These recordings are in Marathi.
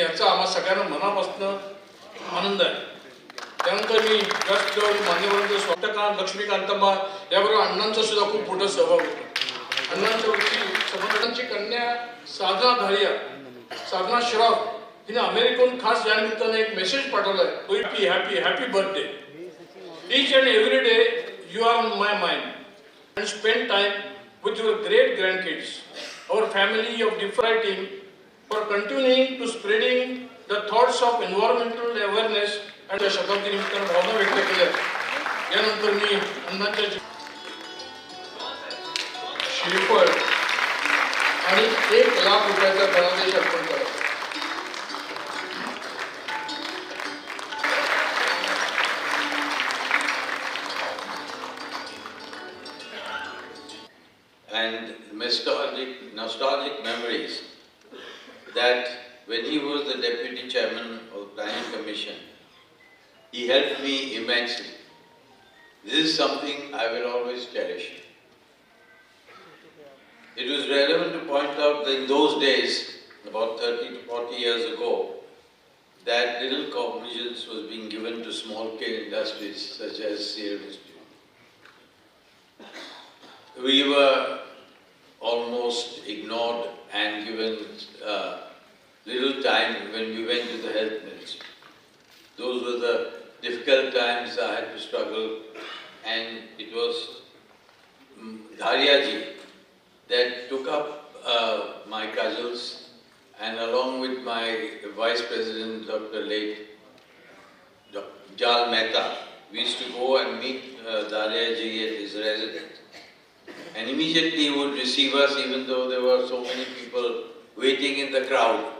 आणि याचा आम्हा सगळ्यांना मनापासून आनंद आहे. त्यानंतर मी जास्त मान्यवरांचं स्वतःकांत लक्ष्मीकांतम्मा याबरोबर अण्णांचा सुद्धा खूप मोठा सहभाग होता. अण्णांच्या वरती कन्या साधना धारिया साधना श्रॉफ हिने अमेरिकन खास यानिमित्तानं एक मेसेज पाठवलाय happy happy happy birthday each and every day you are my mind and spend time with your great grand kids our family of different team for continuing to spreading the thoughts of environmental awareness and the शताब्दी निमित्तानं भावना व्यक्त केल्या यानंतर मी अण्णांच्या जी- श्रीफळ आणि एक लाख रुपयाचा धनादेश अर्पण करा and nostalgic, nostalgic memories that when he was the deputy chairman of the planning commission, he helped me immensely. This is something I will always cherish. It was relevant to point out that in those days, about 30 to 40 years ago, that little cognizance was being given to small-scale industries such as steel distribution. We were almost ignored and given uh, little time when we went to the health ministry. Those were the difficult times I had to struggle, and it was mm, Dharyaji that took up uh, my cudgels, and along with my vice president, Dr. late Dr. Jal Mehta, we used to go and meet uh, Dharyaji at his residence. And immediately he would receive us even though there were so many people waiting in the crowd.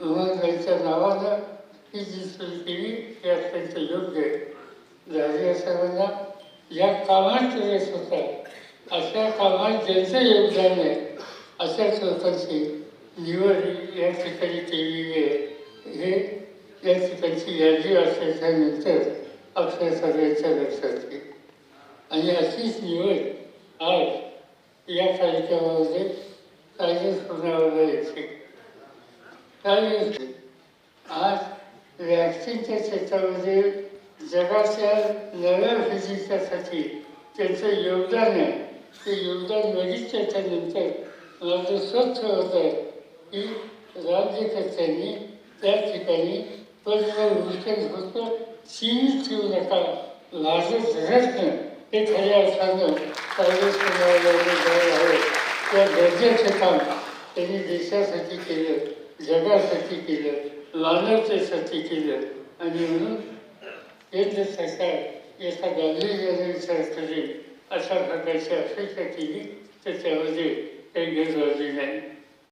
उमरगाईच्या नावानं ही जी सुरू केली ते अत्यंत योग्य आहे. राजा साहेबांना या कामात यश होता अशा कामात ज्यांचं योगदान आहे अशाच लोकांची निवड या ठिकाणी केलेली आहे. हे या ठिकाणची यादी असल्याच्यानंतर आपल्या सगळ्यांच्या लक्षात येईल. आणि अशीच निवड आज या कार्यक्रमामध्ये कायदेच पुन्हा येते. कारण आज व्हॅक्सिनच्या क्षेत्रामध्ये जगाच्या नव्या फिजिक्ससाठी त्यांचं योगदान आहे. ते योगदान बघितच्यानंतर राज्य स्वच्छ होत आहे की राज्यकर्त्यांनी त्या ठिकाणी परिणाम होतं सीमित ठेवू नका. लाजत प्रयत्न हे खऱ्या अर्थानं काँग्रेस आहे. त्या गरजेचं काम त्यांनी देशासाठी केलं. जगासाठी केलं मानवतेसाठी केलं. आणि म्हणून केंद्र सरकार एका गांभीर्याने विचार करेल अशा प्रकारची अपेक्षा केली तर त्यामध्ये काही गैरवाजी नाही.